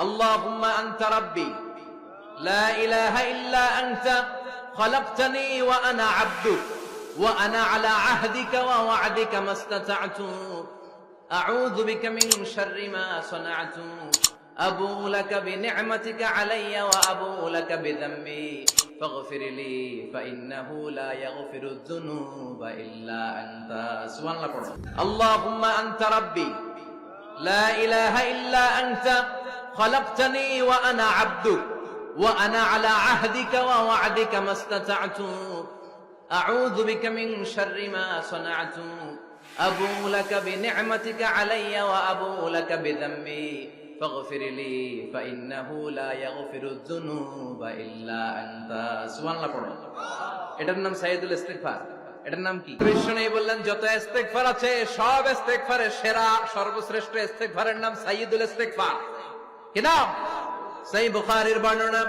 اللهم أنت ربي. لا إله إلا أنت. خلقتني وأنا عبدك وأنا على عهدك ووعدك ما استطعت. أعوذ بك من شر ما صنعت. أبو لك بنعمتك علي وأبو لك بذنبي. فاغفر لي فإنه لا يغفر الذنوب إلا أنت. اللهم أنت ربي. لا إله إلا أنت. خلقتني وأنا عبدك وأنا على عهدك ووعدك ما استطعت أعوذ بك من شر ما صنعت أبو لك بنعمتك علي وأبو لك بذنبي فاغفر لي فإنه لا يغفر الذنوب إلا أنت سبحان الله পড়ো এটার নাম সাইয়দুল ইস্তিগফার এটার নাম কি কৃষ্ণ নেই বললেন যত ইস্তেগফার আছে সব ইস্তেগফারের সেরা সর্বশ্রেষ্ঠ ইস্তেগফারের নাম সাইয়দুল ইস্তেগফার বর্ণনা।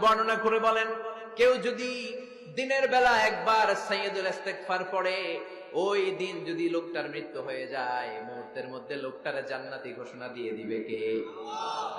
বর্ণনা করে বলেন, কেউ যদি দিনের বেলা একবার পড়ে, ওই দিন যদি লোকটার মৃত্যু হয়ে যায়, মুহূর্তের মধ্যে লোকটার জান্নাতি ঘোষণা দিয়ে দিবে কে?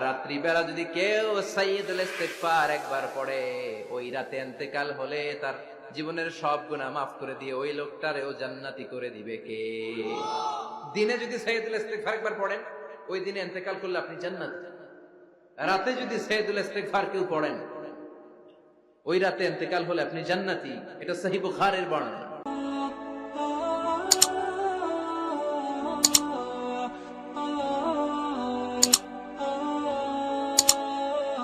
রাত্রি বেলা যদি কেউ সাইয়্যিদুল ইস্তিগফার একবার পড়ে, ওই রাতে ইন্তেকাল হলে তার জীবনের সব গুনাহ মাফ করে দিয়ে ওই লোকটারেও জান্নাতি করে দিবে কে? দিনে যদি সৈয়দুল ইস্তেকফার একবার পড়েন, ওই দিনে ইন্তেকাল করলে আপনি জান্নাত। রাতে যদি সৈয়দুল ফার কেউ পড়েন, ওই রাতে ইন্তেকাল হলে আপনি জান্নাতি। এটা সাহিব খারের বর্ণনা।